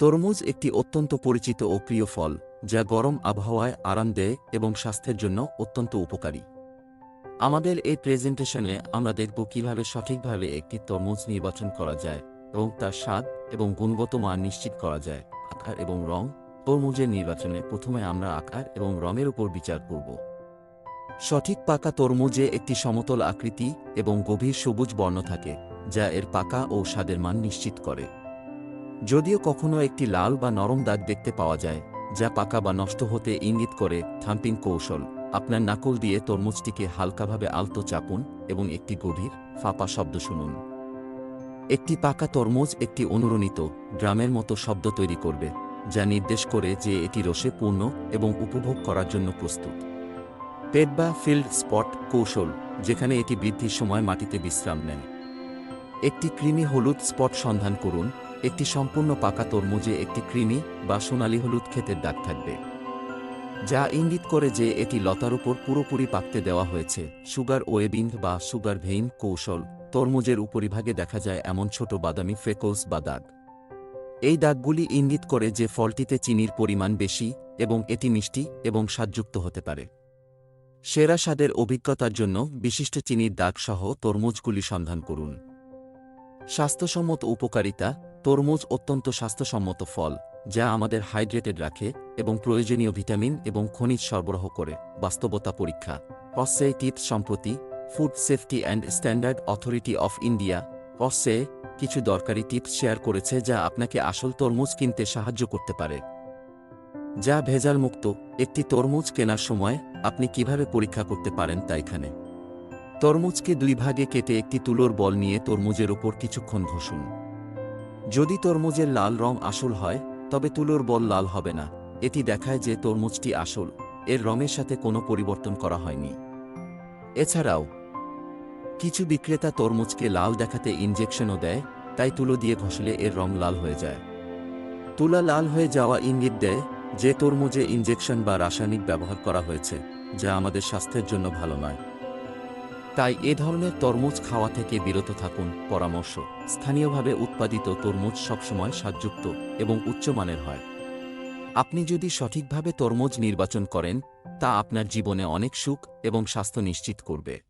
তরমুজ একটি অত্যন্ত পরিচিত ও প্রিয় ফল, যা গরম আবহাওয়ায় আরাম দেয় এবং স্বাস্থ্যের জন্য অত্যন্ত উপকারী। আমাদের এই প্রেজেন্টেশনে আমরা দেখব কীভাবে সঠিকভাবে একটি তরমুজ নির্বাচন করা যায় এবং তার স্বাদ এবং গুণগত মান নিশ্চিত করা যায়। আকার এবং রং, তরমুজের নির্বাচনে প্রথমে আমরা আকার এবং রঙের উপর বিচার করব। সঠিক পাকা তরমুজে একটি সমতল আকৃতি এবং গভীর সবুজ বর্ণ থাকে, যা এর পাকা ও স্বাদের মান নিশ্চিত করে। যদিও কখনো একটি লাল বা নরম দাগ দেখতে পাওয়া যায়, যা পাকা বা নষ্ট হতে ইঙ্গিত করে থাম্পিং কৌশল। আপনার নাকল দিয়ে তরমুজটিকে হালকাভাবে আলতো চাপুন এবং একটি গভীর, ফাঁপা শব্দ শুনুন। একটি পাকা তরমুজ একটি অনুরণিত ড্রামের মতো শব্দ তৈরি করবে, যা নির্দেশ করে যে এটি রসে পূর্ণ এবং উপভোগ করার জন্য প্রস্তুত। পেট বা ফিল্ড স্পট কৌশল, যেখানে এটি বৃদ্ধির সময় মাটিতে বিশ্রাম নেয়। একটি ক্রিমি হলুদ স্পট সন্ধান করুন, একটি সম্পূর্ণ পাকা তরমুজে একটি ক্রিমি বা সোনালি হলুদ ক্ষেতের দাগ থাকবে। যা ইঙ্গিত করে যে এটি লতার উপর পুরোপুরি পাকতে দেওয়া হয়েছে, সুগার ওয়েবিং বা সুগার ভেইন কৌশল, তরমুজের উপরিভাগে দেখা যায় এমন ছোট বাদামি ফেকোস বা দাগ। এই দাগগুলি ইঙ্গিত করে যে ফলটিতে চিনির পরিমাণ বেশি এবং এটি মিষ্টি এবং স্বাদযুক্ত হতে পারে। সেরা স্বাদের অভিজ্ঞতার জন্য বিশিষ্ট চিনির দাগ সহ তরমুজগুলি সন্ধান করুন। স্বাস্থ্যসম্মত উপকারিতা, তরমুজ অত্যন্ত স্বাস্থ্যসম্মত ফল, যা আমাদের হাইড্রেটেড রাখে এবং প্রয়োজনীয় ভিটামিন এবং খনিজ সরবরাহ করে। বাস্তবতা পরীক্ষা অসে টিপস সম্প্রতি, food safety and standard authority of India অসে কিছু দরকারি টিপস শেয়ার করেছে যা আপনাকে আসল তরমুজ কিনতে সাহায্য করতে পারে। যা ভেজাল মুক্ত একটি তরমুজ কেনার সময় আপনি কীভাবে পরীক্ষা করতে পারেন তা এখানে। তরমুজকে দুই ভাগে কেটে একটি তুলোর বল নিয়ে তরমুজের ওপর কিছুক্ষণ ঘষুন। যদি তরমুজের লাল রং আসল হয়, তবে তুলোর বল লাল হবে না। এটি দেখায় যে তরমুজটি আসল, এর রঙের সাথে কোনো পরিবর্তন করা হয়নি। এছাড়াও, কিছু বিক্রেতা তরমুজকে লাল দেখাতে ইনজেকশনও দেয়, তাই তুলো দিয়ে ঘষলে এর রং লাল হয়ে যায়। তুলা লাল হয়ে যাওয়া ইঙ্গিত দেয় যে তরমুজে ইনজেকশন বা রাসায়নিক ব্যবহার করা হয়েছে, যা আমাদের স্বাস্থ্যের জন্য ভালো নয়। তাই এ ধরনের তরমুজ খাওয়া থেকে বিরত থাকুন, পরামর্শ। স্থানীয়ভাবে উৎপাদিত তরমুজ সবসময় স্বাদযুক্ত এবং উচ্চমানের হয়। আপনি যদি সঠিকভাবে তরমুজ নির্বাচন করেন, তা আপনার জীবনে অনেক সুখ এবং স্বাস্থ্য নিশ্চিত করবে।